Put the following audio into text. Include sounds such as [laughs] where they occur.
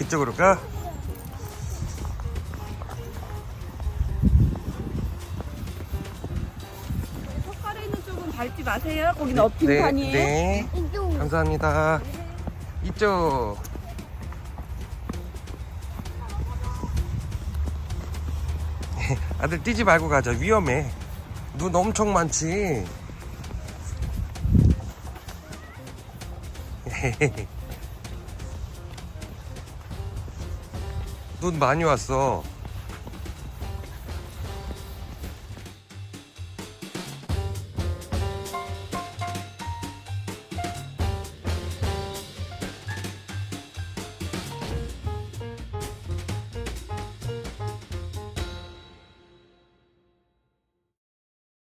이쪽으로 가. 석가래 있는 쪽은 밟지 마세요. 거기는 엎힌판이에요. 네. 이쪽. 감사합니다. 이쪽. [laughs] 아들 뛰지 말고 가자. 위험해. 눈 엄청 많지. [laughs] 눈 많이 왔어.